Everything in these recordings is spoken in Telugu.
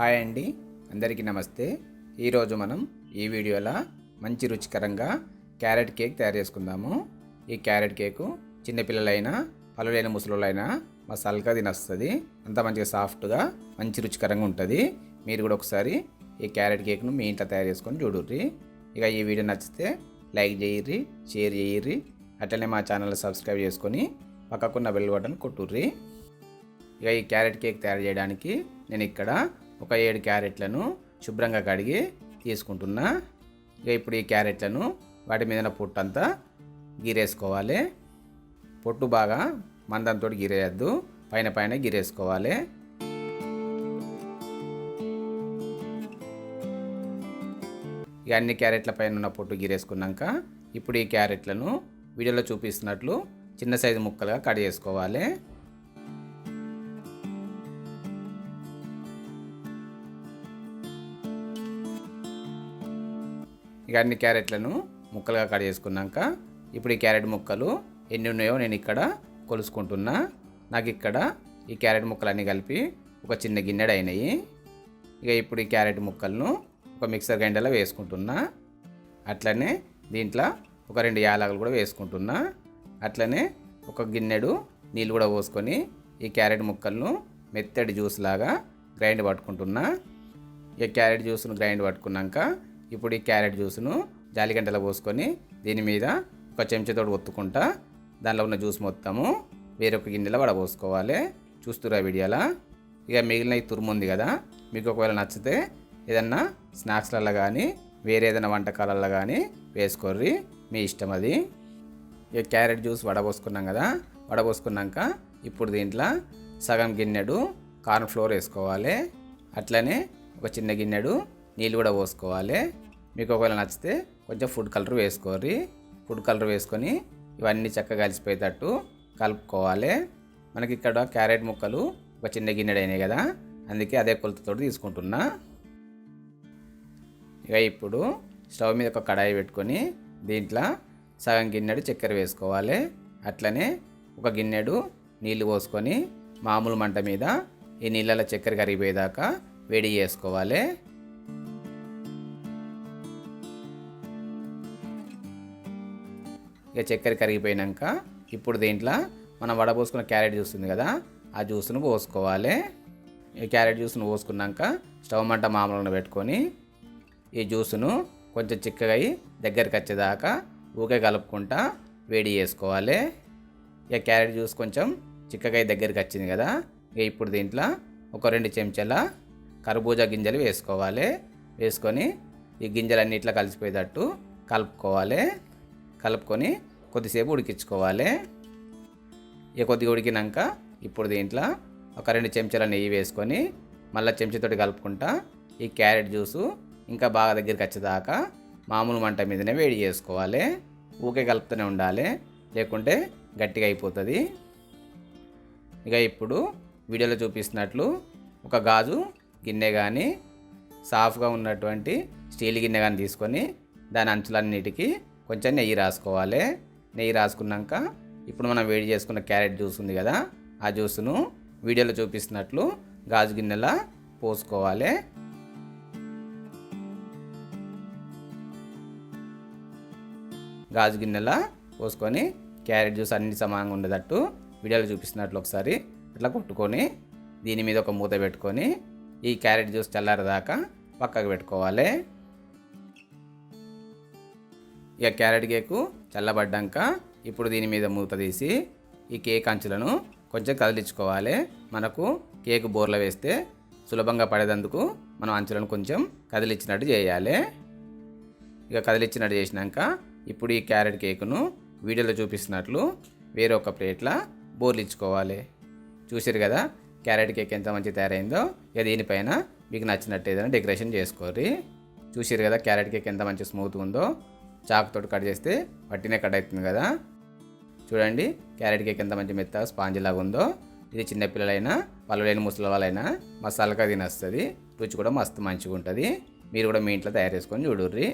హాయ్ అండి. అందరికీ నమస్తే. ఈరోజు మనం ఈ వీడియోలో మంచి రుచికరంగా క్యారెట్ కేక్ తయారు చేసుకుందాము. ఈ క్యారెట్ కేకు చిన్నపిల్లలైనా పలులైన ముసలులైనా మసాలాగా తినొస్తుంది. అంత మంచిగా సాఫ్ట్గా మంచి రుచికరంగా ఉంటుంది. మీరు కూడా ఒకసారి ఈ క్యారెట్ కేక్ను మీ ఇంట్లో తయారు చేసుకొని చూడుర్రి. ఇక ఈ వీడియో నచ్చితే లైక్ చేయర్రి షేర్ చేయర్రి అట్లనే మా ఛానల్ సబ్స్క్రైబ్ చేసుకొని పక్కకున్న బెల్ బటన్ కొట్టుర్రి. ఇక ఈ క్యారెట్ కేక్ తయారు చేయడానికి నేను ఇక్కడ ఒక ఏడు క్యారెట్లను శుభ్రంగా కడిగి తీసుకుంటున్నా. ఇక ఇప్పుడు ఈ క్యారెట్లను వాటి మీద పొట్టు అంతా గీరేసుకోవాలి. పొట్టు బాగా మందంతో గీరేయద్దు. పైన పైన గీరేసుకోవాలి. ఇక అన్ని క్యారెట్ల పైన ఉన్న పొట్టు గీరేసుకున్నాక ఇప్పుడు ఈ క్యారెట్లను వీడియోలో చూపిస్తున్నట్లు చిన్న సైజు ముక్కలుగా కట్ చేసుకోవాలి. ఇక అన్ని క్యారెట్లను ముక్కలుగా కట్ చేసుకున్నాక ఇప్పుడు ఈ క్యారెట్ ముక్కలు ఎన్ని ఉన్నాయో నేను ఇక్కడ కొలుసుకుంటున్నా. నాకు ఇక్కడ ఈ క్యారెట్ ముక్కలన్నీ కలిపి ఒక చిన్న గిన్నెడు అయినాయి. ఇక ఇప్పుడు ఈ క్యారెట్ ముక్కలను ఒక మిక్సర్ గ్రైండర్లో వేసుకుంటున్నా. అట్లనే దీంట్లో ఒక రెండు యాలకులు కూడా వేసుకుంటున్నా. అట్లనే ఒక గిన్నెడు నీళ్ళు కూడా పోసుకొని ఈ క్యారెట్ ముక్కలను మెత్తడి జ్యూస్ లాగా గ్రైండ్ పట్టుకుంటున్నా. ఇక క్యారెట్ జ్యూస్ను గ్రైండ్ పట్టుకున్నాక ఇప్పుడు ఈ క్యారెట్ జ్యూస్ను జాలిగంటలో పోసుకొని దీని మీద ఒక చెంచాతోటి ఒత్తుకుంటా దానిలో ఉన్న జ్యూస్ మొత్తము వేరొక గిన్నెలో వడపోసుకోవాలి చూస్తురా వీడియోలా? ఇక మిగిలిన ఈ తురుము ఉంది కదా మీకు ఒకవేళ నచ్చితే ఏదన్నా స్నాక్స్లలో కానీ వేరే ఏదైనా వంటకాలలో కానీ వేసుకోర్రి మీ ఇష్టం అది. ఇక క్యారెట్ జ్యూస్ వడపోసుకున్నాం కదా వడపోసుకున్నాక ఇప్పుడు దీంట్లో సగం గిన్నెడు కార్న్ ఫ్లోర్ వేసుకోవాలి. అట్లనే ఒక చిన్న గిన్నెడు నీళ్ళు కూడా పోసుకోవాలి. మీకు ఒకవేళ నచ్చితే కొంచెం ఫుడ్ కలర్ వేసుకోరి ఫుడ్ కలర్ వేసుకొని ఇవన్నీ చక్కగా కలిసిపోయేటట్టు కలుపుకోవాలి. మనకి ఇక్కడ క్యారెట్ ముక్కలు ఒక చిన్న గిన్నెడు అయినాయి కదా అందుకే అదే కొలతతో తీసుకుంటున్నా. ఇక ఇప్పుడు స్టవ్ మీద ఒక కడాయి పెట్టుకొని దీంట్లో సగం గిన్నెడు చక్కెర వేసుకోవాలి. అట్లనే ఒక గిన్నెడు నీళ్ళు పోసుకొని మామూలు మంట మీద ఈ నీళ్ళలో చక్కెర కరిగిపోయేదాకా వేడి చేసుకోవాలి. ఇక చక్కెర కరిగిపోయినాక ఇప్పుడు దీంట్లో మనం వడపోసుకున్న క్యారెట్ జ్యూస్ ఉంది కదా ఆ జ్యూస్ను పోసుకోవాలి. ఈ క్యారెట్ జ్యూస్ను పోసుకున్నాక స్టవ్ మంట మామూలుగా పెట్టుకొని ఈ జ్యూస్ను కొంచెం చిక్కగా అయి దగ్గరికి వచ్చేదాకా ఊకే కలుపుకుంటా వేడి చేసుకోవాలి. ఇక క్యారెట్ జ్యూస్ కొంచెం చిక్కగా అయి దగ్గరికి వచ్చింది కదా ఇక ఇప్పుడు దీంట్లో ఒక రెండు చెంచాల కర్బూజా గింజలు వేసుకోవాలి. వేసుకొని ఈ గింజలన్నీ ఇట్లా కలిసిపోయేటట్టు కలుపుకోవాలి. కలుపుకొని కొద్దిసేపు ఉడికించుకోవాలి. ఇక కొద్దిగా ఉడికినాక ఇప్పుడు దీంట్లో ఒక రెండు చెంచాల నెయ్యి వేసుకొని మళ్ళీ చెంచాతోటి కలుపుకుంటా. ఈ క్యారెట్ జ్యూసు ఇంకా బాగా దగ్గరికి వచ్చేదాకా మామూలు మంట మీదనే వేడి చేసుకోవాలి. ఊకే కలుపుతూనే ఉండాలి. లేకుంటే గట్టిగా అయిపోతుంది. ఇక ఇప్పుడు వీడియోలో చూపిస్తున్నట్లు ఒక గాజు గిన్నె కానీ సాఫ్గా ఉన్నటువంటి స్టీల్ గిన్నె కానీ తీసుకొని దాని అంచులన్నిటికీ కొంచెం నెయ్యి రాసుకోవాలి. నెయ్యి రాసుకున్నాక ఇప్పుడు మనం వేడి చేసుకున్న క్యారెట్ జ్యూస్ ఉంది కదా ఆ జ్యూస్ను వీడియోలో చూపిస్తున్నట్లు గాజు గిన్నెలా పోసుకోవాలి. గాజు గిన్నెలా పోసుకొని క్యారెట్ జ్యూస్ అన్ని సమానంగా ఉండేటట్టు వీడియోలో చూపిస్తున్నట్లు ఒకసారి ఇట్లా కొట్టుకొని దీని మీద ఒక మూత పెట్టుకొని ఈ క్యారెట్ జ్యూస్ చల్లారదాకా పక్కకు పెట్టుకోవాలి. ఇక క్యారెట్ కేకు చల్లబడ్డాక ఇప్పుడు దీని మీద మూత తీసి ఈ కేక్ అంచులను కొంచెం కదిలించుకోవాలి. మనకు కేక్ బోర్ల వేస్తే సులభంగా పడేందుకు మనం అంచులను కొంచెం కదిలించినట్టు చేయాలి. ఇక కదిలించినట్టు చేసినాక ఇప్పుడు ఈ క్యారెట్ కేకును వీడియోలో చూపిస్తున్నట్లు వేరొక ప్లేట్లో బోర్లిచ్చుకోవాలి చూసారు కదా క్యారెట్ కేక్ ఎంత మంచి తయారైందో. ఇక దీనిపైన మీకు నచ్చినట్టు ఏదైనా డెకరేషన్ చేసుకోరి చూసారు కదా క్యారెట్ కేక్ ఎంత మంచి స్మూత్ ఉందో. చాకుతోటి కట్ చేస్తే పట్టినే కట్ అవుతుంది కదా. చూడండి క్యారెట్ కేక్ ఎంత మంచి మెత్తగా స్పాంజ్ లాగా ఉందో. ఇది చిన్నపిల్లలైనా వాళ్ళు లేని ముసలి వాళ్ళైనా మసాలాగా తినేస్తుంది రుచి కూడా మస్తు మంచిగా ఉంటుంది. మీరు కూడా మీ ఇంట్లో తయారు చేసుకొని చూడుర్రి.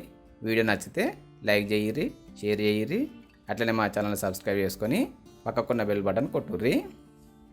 వీడియో నచ్చితే లైక్ చేయర్రి షేర్ చేయర్రి. అట్లనే మా ఛానల్ సబ్స్క్రైబ్ చేసుకొని పక్కకున్న బెల్ బటన్ కొట్టుర్రి.